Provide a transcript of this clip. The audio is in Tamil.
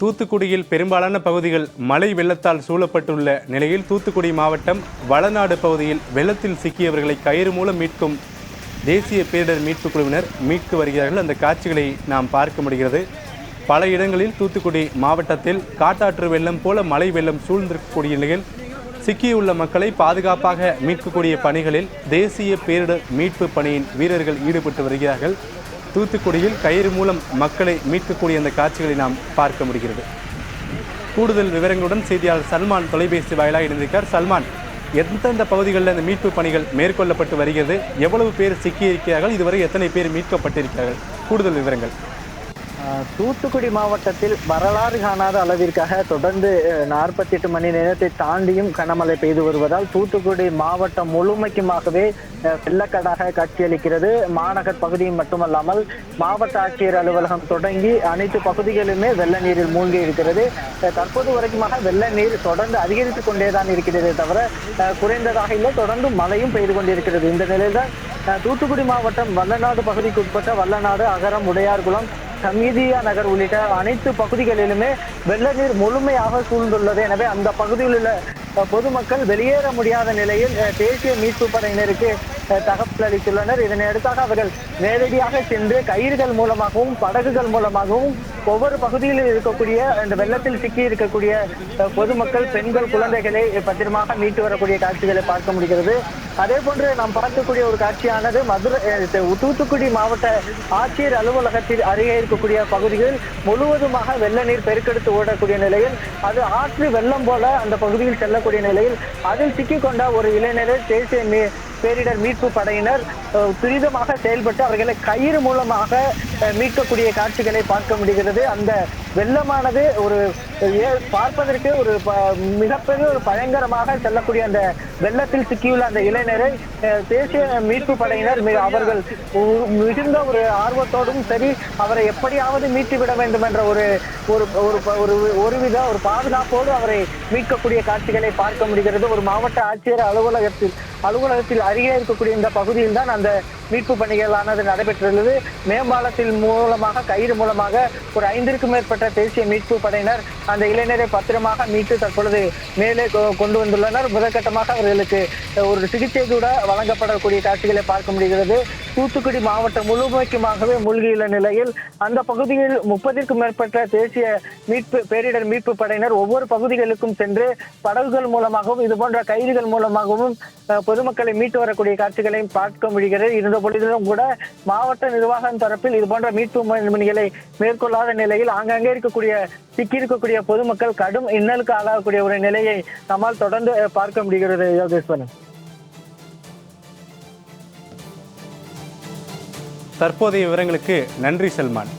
தூத்துக்குடியில் பெரும்பாலான பகுதிகள் மழை வெள்ளத்தால் சூழப்பட்டுள்ள நிலையில் தூத்துக்குடி மாவட்டம் வளநாடு பகுதியில் வெள்ளத்தில் சிக்கியவர்களை கயிறு மூலம் மீட்கும் தேசிய பேரிடர் மீட்புக் குழுவினர் மீட்கு வருகிறார்கள். அந்த காட்சிகளை நாம் பார்க்க முடிகிறது. பல இடங்களில் தூத்துக்குடி மாவட்டத்தில் காட்டாற்று வெள்ளம் போல மழை வெள்ளம் சூழ்ந்திருக்கக்கூடிய நிலையில் சிக்கியுள்ள மக்களை பாதுகாப்பாக மீட்கக்கூடிய பணிகளில் தேசிய பேரிடர் மீட்பு பணியின் வீரர்கள் ஈடுபட்டு வருகிறார்கள். தூத்துக்குடியில் கயிறு மூலம் மக்களை மீட்கக்கூடிய அந்த காட்சிகளை நாம் பார்க்க முடிகிறது. கூடுதல் விவரங்களுடன் செய்தியாளர் சல்மான் தொலைபேசி வாயிலாக இணைந்திருக்கார் சல்மான் எந்தெந்த பகுதிகளில் இந்த மீட்பு பணிகள் மேற்கொள்ளப்பட்டு வருகிறது? எவ்வளவு பேர் சிக்கியிருக்கிறார்கள்? இதுவரை எத்தனை பேர் மீட்கப்பட்டிருக்கிறார்கள்? கூடுதல் விவரங்கள். தூத்துக்குடி மாவட்டத்தில் வரலாறு காணாத அளவிற்காக தொடர்ந்து நாற்பத்தி எட்டு மணி நேரத்தை தாண்டியும் கனமழை பெய்து வருவதால் தூத்துக்குடி மாவட்டம் முழுமைக்குமாகவே வெள்ளக்கடாக வெள்ளக்காடாக காட்சியளிக்கிறது. மாநகர் பகுதியும் மட்டுமல்லாமல் மாவட்ட ஆட்சியர் அலுவலகம் தொடங்கி அனைத்து பகுதிகளுமே வெள்ள நீரில் மூழ்கி இருக்கிறது. தற்போது வரைக்குமாக வெள்ள நீர் தொடர்ந்து அதிகரித்துக் கொண்டேதான் இருக்கிறதே தவிர குறைந்ததாக இல்லை. தொடர்ந்து மழையும் பெய்து கொண்டிருக்கிறது. இந்த நிலையில்தான் தூத்துக்குடி மாவட்டம் வல்லநாடு பகுதிக்கு உட்பட்ட வல்லநாடு அகரம் உடையார்குளம் சமீதியா நகர் உள்ளிட்ட அனைத்து பகுதிகளிலுமே வெள்ள நீர் முழுமையாக சூழ்ந்துள்ளது. எனவே அந்த பகுதியில் உள்ள பொதுமக்கள் வெளியேற முடியாத நிலையில் தேசிய மீட்பு படையினருக்கு தகவல் அளித்துள்ளனர் இதனையடுத்தாக அவர்கள் நேரடியாக சென்று கயிறுகள் மூலமாகவும் படகுகள் மூலமாகவும் ஒவ்வொரு பகுதியில் இருக்கக்கூடிய இந்த வெள்ளத்தில் சிக்கி இருக்கக்கூடிய பொதுமக்கள் பெண்கள் குழந்தைகளை பத்திரமாக மீட்டு வரக்கூடிய காட்சிகளை பார்க்க முடிகிறது. அதே போன்று நாம் பார்க்கக்கூடிய ஒரு காட்சியானது மதுரை தூத்துக்குடி மாவட்ட ஆட்சியர் அலுவலகத்தில் அருகே இருக்கக்கூடிய பகுதிகளில் முழுவதுமாக வெள்ள நீர் பெருக்கெடுத்து ஓடக்கூடிய நிலையில் அது ஆற்று வெள்ளம் போல அந்த பகுதியில் செல்லக்கூடிய நிலையில் அதில் சிக்கிக்கொண்ட ஒரு இளைஞரை தேசிய பேரிடர் மீட்பு படையினர் துரிதமாக செயல்பட்டு அவர்களை கயிறு மூலமாக மீட்கக்கூடிய காட்சிகளை பார்க்க முடிகிறது. அந்த வெள்ளமானது ஒரு பார்ப்பதற்கு ஒரு மிகப்பெரிய ஒரு பயங்கரமாக செல்லக்கூடிய அந்த வெள்ளத்தில் சிக்கியுள்ள அந்த இளைஞரை தேசிய மீட்பு படையினர் மிக அவர்கள் மிகுந்த ஒரு ஆர்வத்தோடும் சரி அவரை எப்படியாவது மீட்டு விட வேண்டும் என்ற ஒரு ஒரு ஒரு ஒரு ஒருவித ஒரு பாதுகாப்போடு அவரை மீட்கக்கூடிய காட்சிகளை பார்க்க முடிகிறது. ஒரு மாவட்ட ஆட்சியர் அலுவலகத்தில் அலுவலகத்தில் அருகே இருக்கக்கூடிய இந்த பகுதியில் தான் அந்த மீட்பு பணிகளானது நடைபெற்றுள்ளது மேம்பாலத்தில் மூலமாக கயிறு மூலமாக ஒரு ஐந்திற்கும் மேற்பட்ட தேசிய மீட்பு படையினர் அந்த இளைஞரை பத்திரமாக மீட்டு தற்பொழுது மேலே கொண்டு வந்துள்ளனர். முதற்கட்டமாக அவர்களுக்கு ஒரு சிகிச்சை கூட வழங்கப்படக்கூடிய காட்சிகளை பார்க்க முடிகிறது. தூத்துக்குடி மாவட்டம் முழுமைக்குமாகவே மூழ்கியுள்ள நிலையில் அந்த பகுதியில் முப்பதிற்கும் மேற்பட்ட தேசிய மீட்பு பேரிடர் மீட்பு படையினர் ஒவ்வொரு பகுதிகளுக்கும் சென்று படகுகள் மூலமாகவும் இது போன்ற கைதுகள் மூலமாகவும் பொதுமக்களை மீட்டு வரக்கூடிய காட்சிகளையும் பார்க்க முடிகிறது. இருந்த பொழுதிலும் கூட மாவட்ட நிர்வாகம் தரப்பில் இது போன்ற மீட்பு பணிகளை மேற்கொள்ளாத நிலையில் ஆங்காங்கே இருக்கக்கூடிய சிக்கியிருக்கக்கூடிய பொதுமக்கள் கடும் இன்னலுக்கு ஆளாகக்கூடிய ஒரு நிலையை நம்மால் தொடர்ந்து பார்க்க முடிகிறது யோகேஸ்வரன். தற்போதைய விவரங்களுக்கு நன்றி செல்மான்.